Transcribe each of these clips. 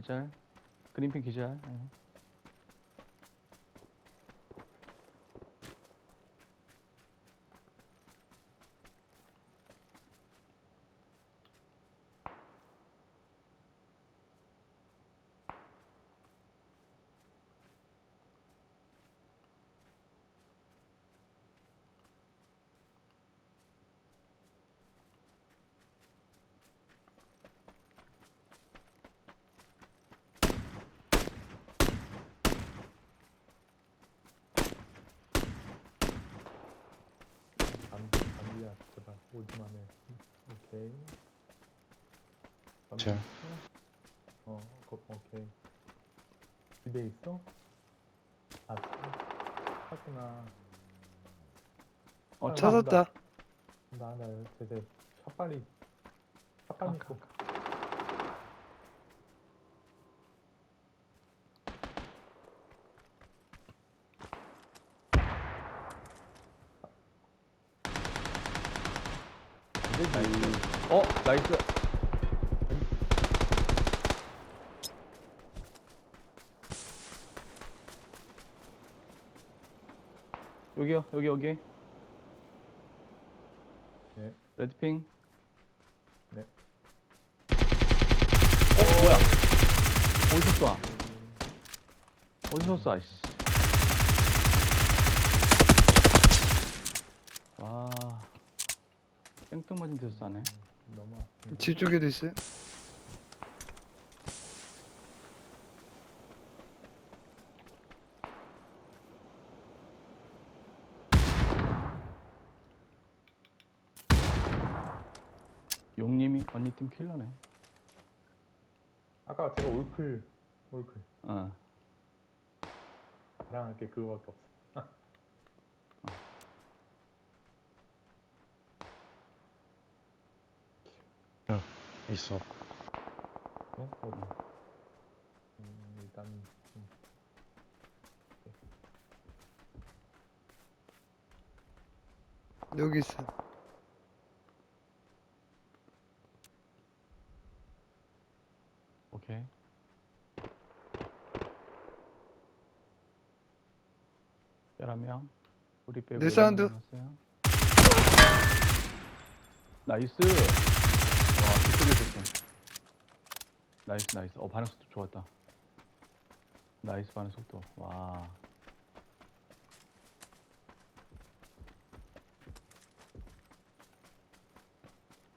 기절. 그린핀 기절. 예. 야 제발 오지만 해 오케이 자. 어 거, 오케이 집에 있어? 아 찾구나 어, 아, 차. 찾았다. 나나 제대 샷발이 샷발 믿고 어, 나이스. 여기요, 여기, 여기. 네. 레드핑. 네. 어, 뭐야? 어디서 쏴? 어디서 쏴, 씨. 땡뚱맞은 데서 쏴네. 너무 아프네. 집 쪽에도 있어요. 용님이 언니 팀 킬러네. 아까 제가 올클 올클 어. 자랑할 게 그거밖에 없어 있어. 어? 어디? 음, 일단 좀 여기 있어. 오케이. 열한 명. 우리 빼고. 내 열한 사운드. 명 남았어요. 나이스. 와, 그쪽에 있었어. 나이스, 나이스. 어, 반응 속도 좋았다. 나이스 반응 속도. 와.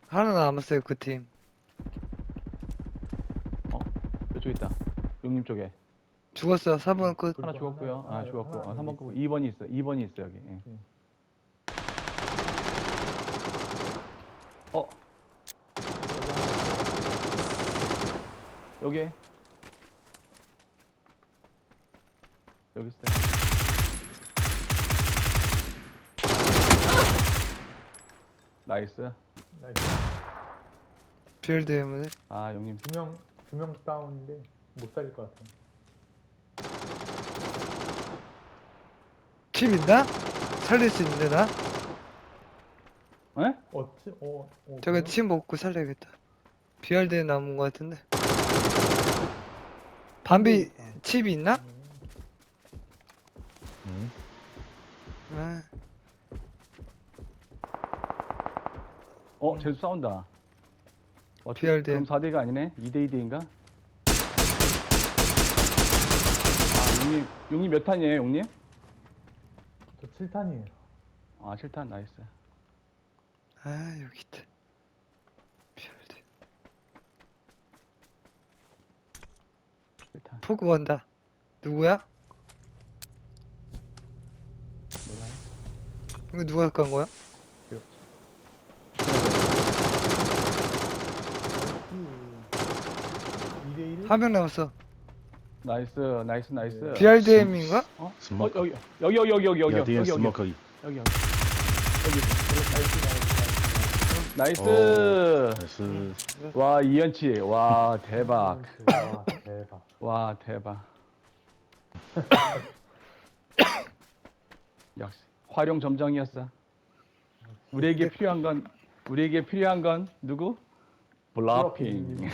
하나 남았어요, 그 팀. 이쪽에 있다. 용님 쪽에. 죽었어, 4번 끝. 하나 죽었고요. 아, 죽었고. 아, 3번 여기 끄고 2번이 있어. 2번이 있어, 여기. 예. 여기. 여기 있어요. 나이스. 나이스 별 때문에. 아, 용님. 두명 두 명 다운인데 못 살릴 것 같아 집 있나? 살릴 수 있는데, 나? 에? 어, 치, 어, 어 저거 그래요? 집 먹고 살려야겠다. 비알대 남은 것 같은데. 반비 칩이 있나? 음. 응. 아, 어, 제수 싸운다. 어, BRD. 그럼 4대가 아니네? 2대2대인가? 아, 용님, 용님 몇 탄이에요, 용님? 저 7탄이에요 아, 7탄, 나이스. 아 여기 있다. 비알대. 7탄. 포그 원다. 누구야? 몰라요? 이거 누가 간 거야? 2대1 한 명 남았어. 나이스, 나이스, 나이스. 비알대임인가? 어? 어, 스모크. 여기, 여기, 여기, 여기, 여기, 여기, 야, 여기, 뒤에 여기, 여기, 스모커. 여기, 여기. 나이스. 오. 나이스. 와, 이연치. 와, 대박. 와 대박 와, 대박. 역시 활용 점정이었어. 우리에게 필요한 건 우리에게 필요한 건 누구? 블라핑.